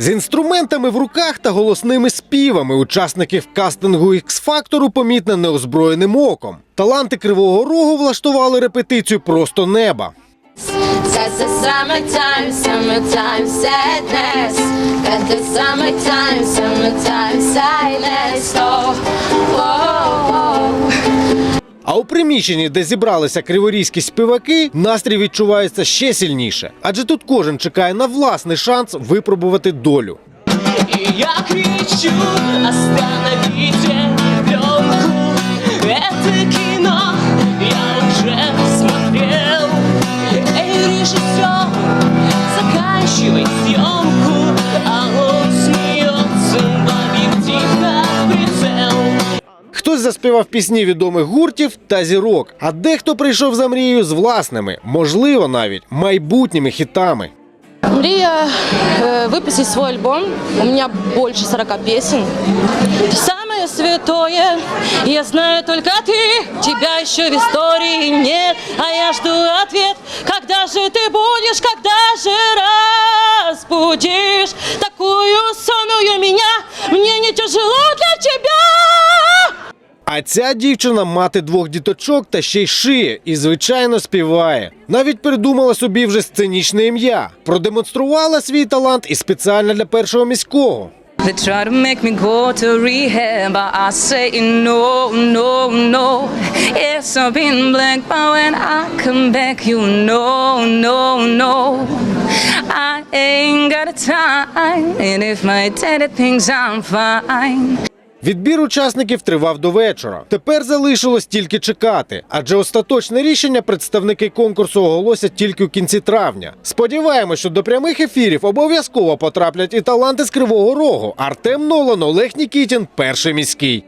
З інструментами в руках та голосними співами учасників кастингу ікс фактору помітне неозброєним оком. Таланти Кривого Рогу влаштували репетицію просто неба. Cause А у приміщенні, де зібралися криворізькі співаки, настрій відчувається ще сильніше, адже тут кожен чекає на власний шанс випробувати долю. И я кричу, остановите пленку Это кино я уже смотрел Эй, режиссер, заканчивай съемку Хтось заспівав пісні відомих гуртів та зірок, а дехто прийшов за мрією з власними, можливо, навіть майбутніми хітами. Мрия э, выпустить свой альбом. У меня больше 40 песен. Самое святое, я знаю только ты. Тебя еще в истории нет, а я жду ответ. Когда же ты будешь, когда же разбудишь такую сонную меня? Мне не тяжело для тебя. Ця дівчина мати двох діточок та ще й шиє і, звичайно, співає. Навіть придумала собі вже сценічне ім'я. Продемонструвала свій талант і спеціально для першого міського. They try to make me go to rehab, but I say no, no, no. Yes, I've been black, but when I come back, you know, no, no. I ain't got a time, and if my daddy thinks I'm fine. Відбір учасників тривав до вечора. Тепер залишилось тільки чекати, адже остаточне рішення представники конкурсу оголосять тільки у кінці травня. Сподіваємось, що до прямих ефірів обов'язково потраплять і таланти з Кривого Рогу. Артем Нолан, Олег Нікітін, перший міський.